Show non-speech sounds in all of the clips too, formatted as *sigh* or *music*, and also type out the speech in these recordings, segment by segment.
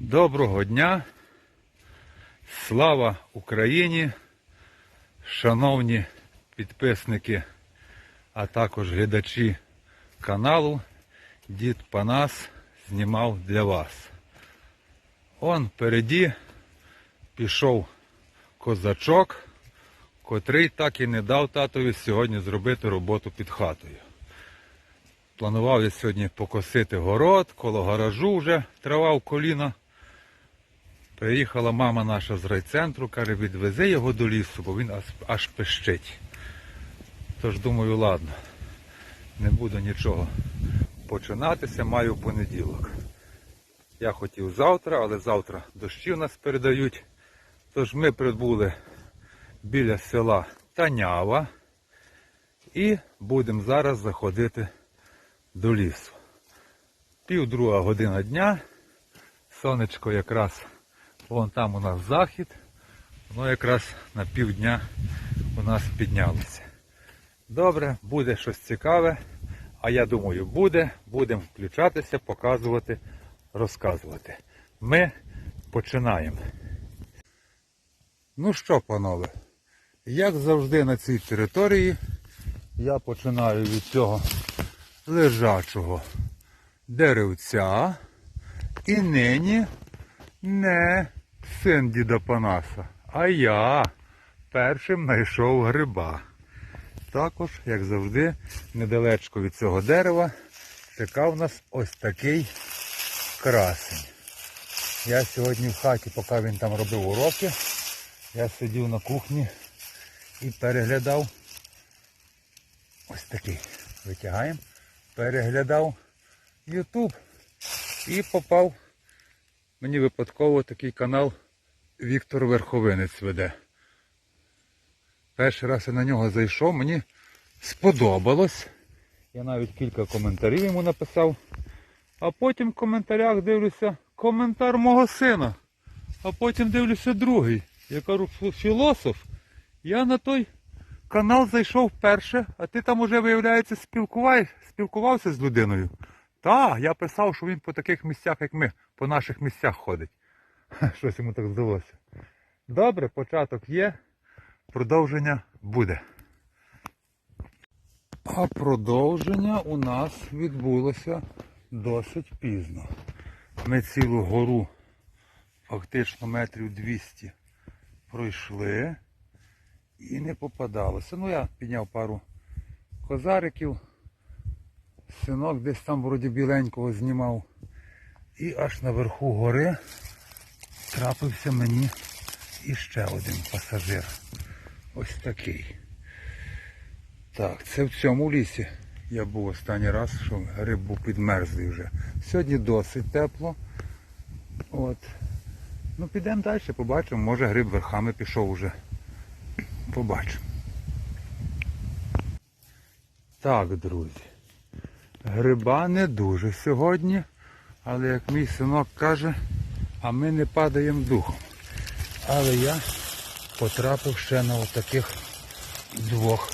Доброго дня! Слава Україні! Шановні підписники, а також глядачі каналу Дід Панас знімав для вас. Он впереді пішов козачок, котрий так і не дав татові сьогодні зробити роботу під хатою. Планував я сьогодні покосити город, коло гаражу вже трава в коліна. Приїхала мама наша з райцентру, каже, відвези його до лісу, бо він аж, пищить. Тож думаю, ладно, не буду нічого починатися, маю понеділок. Я хотів завтра, але завтра дощі нас передають. Тож ми прибули біля села Танява і будемо зараз заходити до лісу. Пів друга година дня. Сонечко якраз вон там у нас захід. Воно якраз на півдня у нас піднялося. Добре, буде щось цікаве. А я думаю, буде. Будемо включатися, показувати, розказувати. Ми починаємо. Ну що, панове, як завжди на цій території, я починаю від цього лежачого деревця і нині не син діда Панаса, а я першим знайшов гриба. Також, як завжди, недалечко від цього дерева чекав нас ось такий красень. Я сьогодні в хаті, поки він там робив уроки, я сидів на кухні і переглядав ось такий. Витягаємо переглядав YouTube і попав мені випадково такий канал Віктор Верховинець веде. Перший раз я на нього зайшов, мені сподобалось. Я навіть кілька коментарів йому написав. А потім в коментарях дивлюся коментар мого сина. А потім дивлюся другий. Я кажу, філософ. Я на той канал зайшов вперше, а ти там уже, виявляється, спілкувався з людиною. Та, я писав, що він по таких місцях, як ми, по наших місцях ходить. *laughs* Щось йому так здалося. Добре, початок є, продовження буде. А продовження у нас відбулося досить пізно. Ми цілу гору, фактично метрів 200, пройшли і не попадалося. Ну я підняв пару козариків, синок десь там вроді біленького знімав. І аж наверху гори трапився мені іще один пасажир. Ось такий. Так, це в цьому лісі. Я був останній раз, що гриб був підмерзлий вже. Сьогодні досить тепло. От. Ну підемо далі, побачимо. Може гриб верхами пішов уже. Побачимо. Так, друзі. Гриба не дуже сьогодні, але як мій синок каже, а ми не падаємо духом. Але я потрапив ще на отаких двох.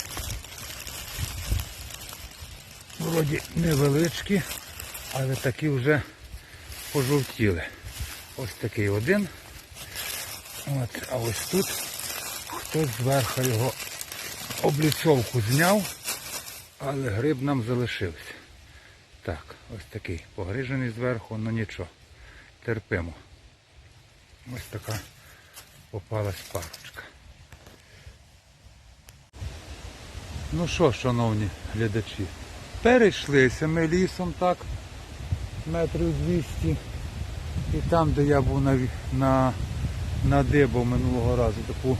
Вроді невеличкі, але такі вже пожовтіли. Ось такий один. От, а ось тут хтось зверху його обліцовку зняв, але гриб нам залишився. Так, ось такий погрижений зверху, ну нічого. Терпимо. Ось така попалась парочка. Ну що, шановні глядачі, перейшлися ми лісом так, метрів 200. І там, де я був на, на, надибав минулого разу таку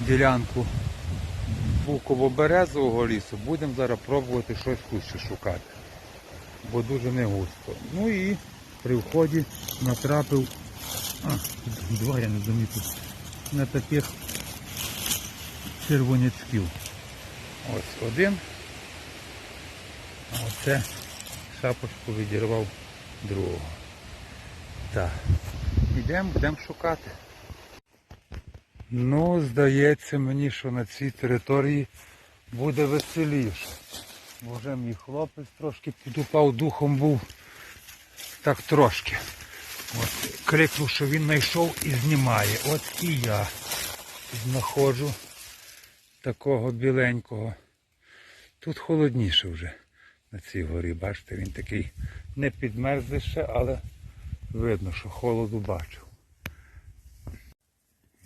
ділянку буково-березового лісу, будемо зараз пробувати щось куще шукати. Бо дуже не густо. Ну і при вході натрапив, а, два я не замітив, на таких червонячків. Ось один. А оце шапочку відірвав другого. Так. Ідемо, будемо шукати. Ну, здається мені, що на цій території буде веселіше. Бо вже мій хлопець трошки підупав духом був. Так трошки. От, крикнув, що він знайшов і знімає. От і я знаходжу такого біленького. Тут холодніше вже на цій горі. Бачите, він такий не підмерзлий ще, але видно, що холоду бачив.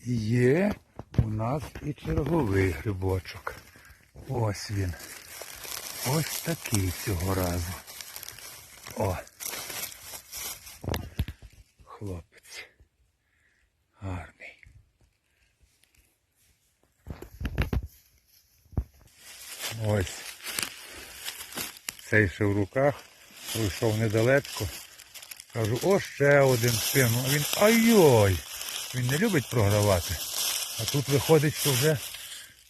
Є у нас і черговий грибочок. Ось він. Ось такий цього разу. О. Хлопець. Гарний. Ось. Цей ще в руках. Пройшов недалеко. Кажу, о, ще один син. А він ай-ой! Він не любить програвати. А тут виходить, що вже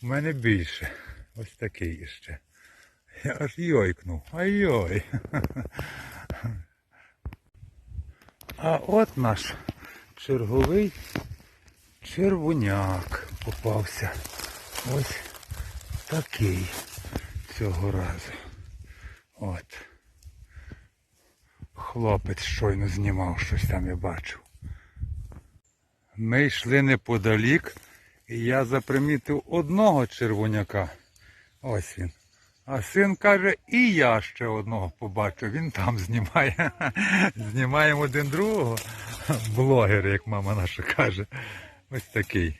в мене більше. Ось такий іще. Я *laughs* аж йойкнув. Ай-йой. *laughs* А от наш черговий червоняк попався. Ось такий цього разу. От. Хлопець щойно знімав щось там я бачив. Ми йшли неподалік, і я запримітив одного червоняка. Ось він. А син каже, і я ще одного побачив. Він там знімає. *laughs* Знімаємо один другого. Блогер, як мама наша каже. Ось такий.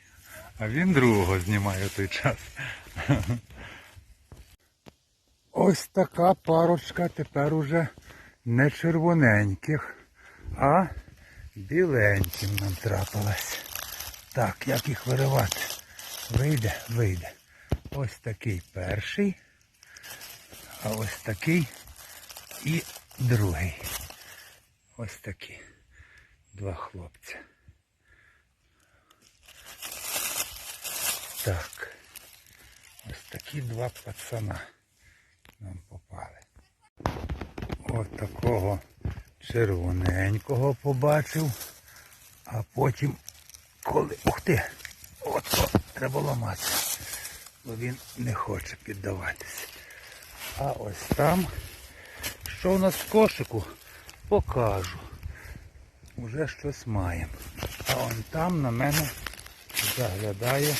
А він другого знімає в той час. *laughs* Ось така парочка тепер уже не червоненьких, а біленьким нам трапилась. Так, як їх виривати? Вийде, вийде. Ось такий перший, а ось такий і другий. Ось такі два хлопця. Так. Ось такі два пацана нам попали. От такого червоненького побачив. А потім, коли... Ух ти! От треба ламати. Бо він не хоче піддаватися. А ось там, що у нас в кошику, покажу. Уже щось маємо. А он там на мене заглядає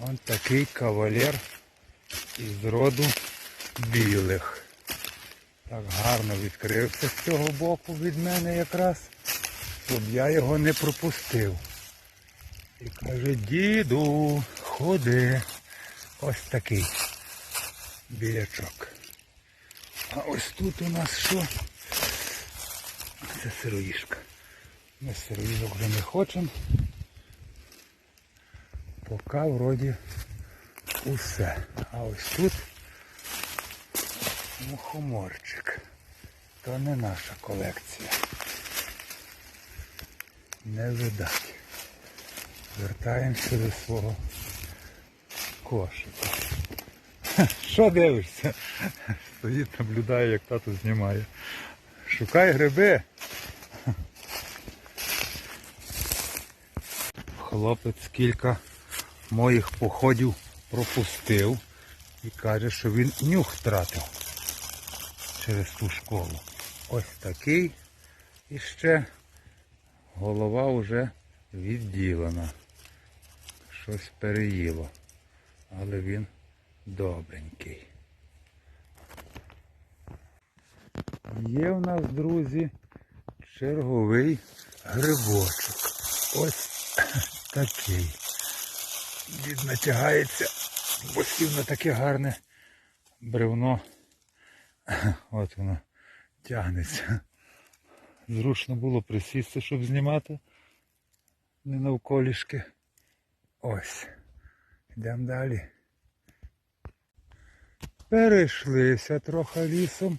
он такий кавалер із роду білих. Так гарно відкрився з цього боку від мене якраз, щоб я його не пропустив. І каже, діду, ходи. Ось такий білячок. А ось тут у нас що? Це сироїшка. Ми сироїжок вже не хочемо. Поки вроді усе. А ось тут мухоморчик. То не наша колекція. Не видать. Вертаємося до свого кошика. Що дивишся? Стоїть, наблюдає, як тато знімає. Шукай гриби. Хлопець кілька моїх походів пропустив і каже, що він нюх втратив через ту школу. Ось такий і ще голова вже відділена. Щось переїло. Але він добренький. Є в нас, друзі, черговий грибочок. Ось *clears throat* такий. Дід натягається, бо сів на таке гарне бревно. *clears throat* От воно тягнеться. Зручно було присісти, щоб знімати. Не навколішки. Ось. Йдемо далі. Перейшлися трохи лісом.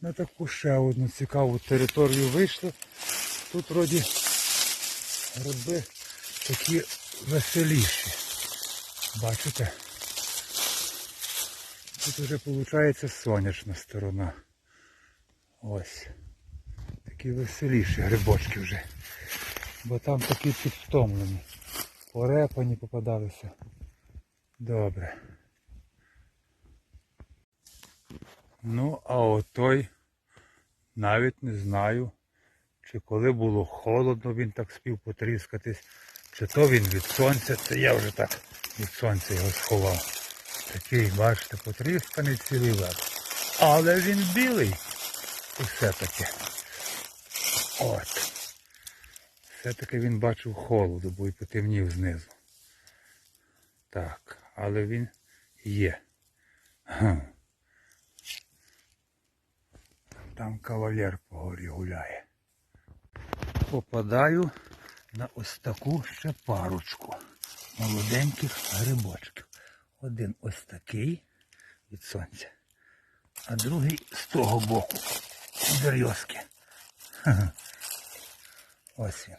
На таку ще одну цікаву територію вийшли. Тут вроді гриби такі веселіші. Бачите? Тут вже виходить сонячна сторона. Ось. Такі веселіші грибочки вже. Бо там такі підвтомлені. Порепані попадалися. Добре. Ну, а отой навіть не знаю, чи коли було холодно, він так спів потріскатись, чи то він від сонця, це я вже так від сонця його сховав. Такий, бачите, потрісканий цілий век. Але він білий. І все-таки. От. Все-таки він бачив холоду, бо й потемнів знизу. Так, але він є. Там кавалер по горі гуляє. Попадаю на ось таку ще парочку молоденьких грибочків. Один ось такий від сонця, а другий з того боку. Дерйозки. *laughs* Ось він.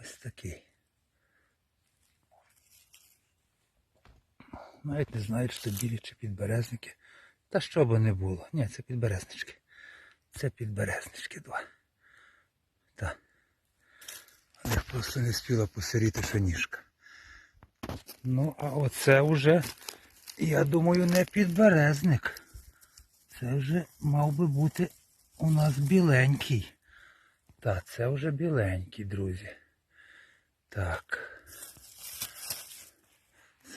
Ось такий. Навіть не знаю, то білі чи підберезники. Та що би не було. Ні, це підберезнички. Це підберезнички два. Так. Але просто не спіла посиріти ніжка. Ну, а оце вже, я думаю, не підберезник. Це вже мав би бути у нас біленький. Так, це вже біленький, друзі. Так.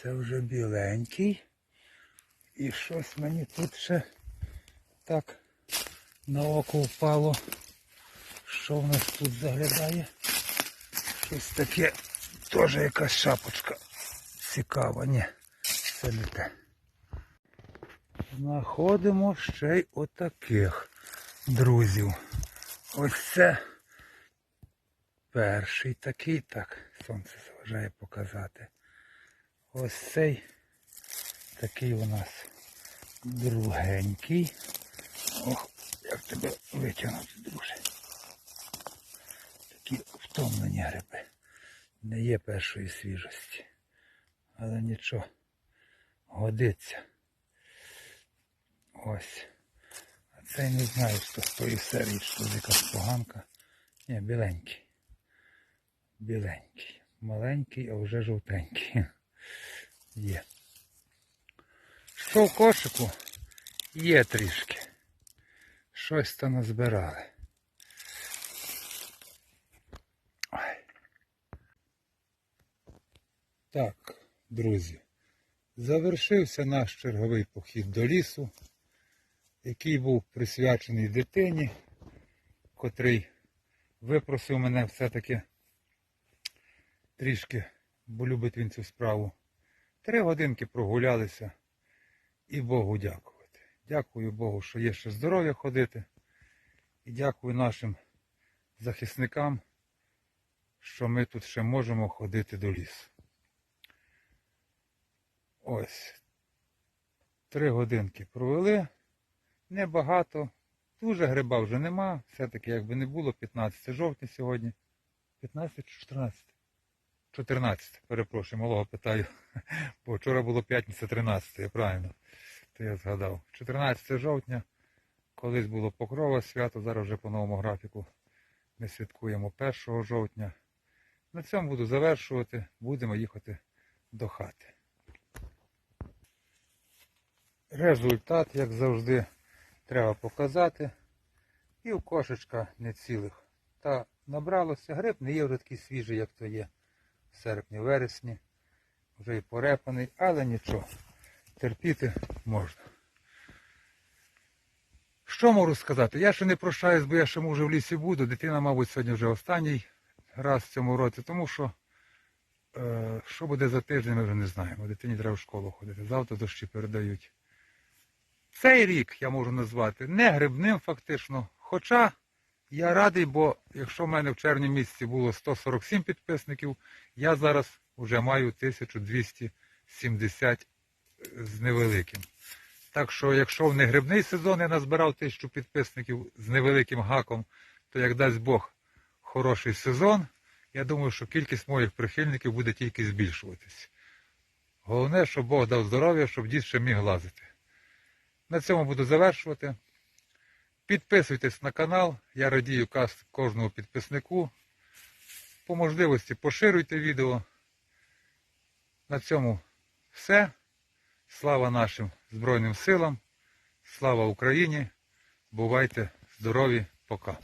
Це вже біленький. І щось мені тут ще так на око впало. Що в нас тут заглядає? Щось таке, теж якась шапочка. Цікава, ні, це не те. Знаходимо ще й отаких друзів. Ось це перший такий, так, сонце заважає показати. Ось цей такий у нас другенький. Ох, як тебе витягнути, друже. Такі втомлені гриби. Не є першої свіжості. Але нічого. Годиться. Ось. А цей не знаю, що з тої серії, що якась поганка. Ні, біленький. Біленький. Маленький, а вже жовтенький. *laughs* Є. Що в кошику? Є трішки. Щось там назбирали. Так, друзі. Завершився наш черговий похід до лісу, який був присвячений дитині, котрий випросив мене все-таки трішки, бо любить він цю справу. Три годинки прогулялися і Богу дякувати. Дякую Богу, що є ще здоров'я ходити. І дякую нашим захисникам, що ми тут ще можемо ходити до лісу. Ось. Три годинки провели. Небагато. Дуже гриба вже нема. Все-таки якби не було 15 жовтня сьогодні. 15 чи 14? 14, перепрошую, малого питаю. *laughs* Бо вчора було п'ятниця 13, я правильно. То я згадав. 14 жовтня, колись було покрова свято, зараз вже по новому графіку. Ми святкуємо 1 жовтня. На цьому буду завершувати, будемо їхати до хати. Результат, як завжди, треба показати. І в кошечка не цілих. Та набралося гриб, не є вже такий свіжий, як то є серпні-вересні. Вже і порепаний, але нічого. Терпіти можна. Що можу сказати? Я ще не прощаюсь, бо я ще може в лісі буду. Дитина, мабуть, сьогодні вже останній раз в цьому році, тому що е, що буде за тиждень, ми вже не знаємо. Дитині треба в школу ходити. Завтра дощі передають. Цей рік я можу назвати не грибним фактично. Хоча я радий, бо якщо в мене в червні місяці було 147 підписників, я зараз вже маю 1270 з невеликим. Так що, якщо в негрибний сезон я назбирав тисячу підписників з невеликим гаком, то як дасть Бог хороший сезон, я думаю, що кількість моїх прихильників буде тільки збільшуватись. Головне, щоб Бог дав здоров'я, щоб дід ще міг лазити. На цьому буду завершувати. Підписуйтесь на канал, я радію кожному підписнику. По можливості поширюйте відео. На цьому все. Слава нашим Збройним силам. Слава Україні. Бувайте здорові, Пока.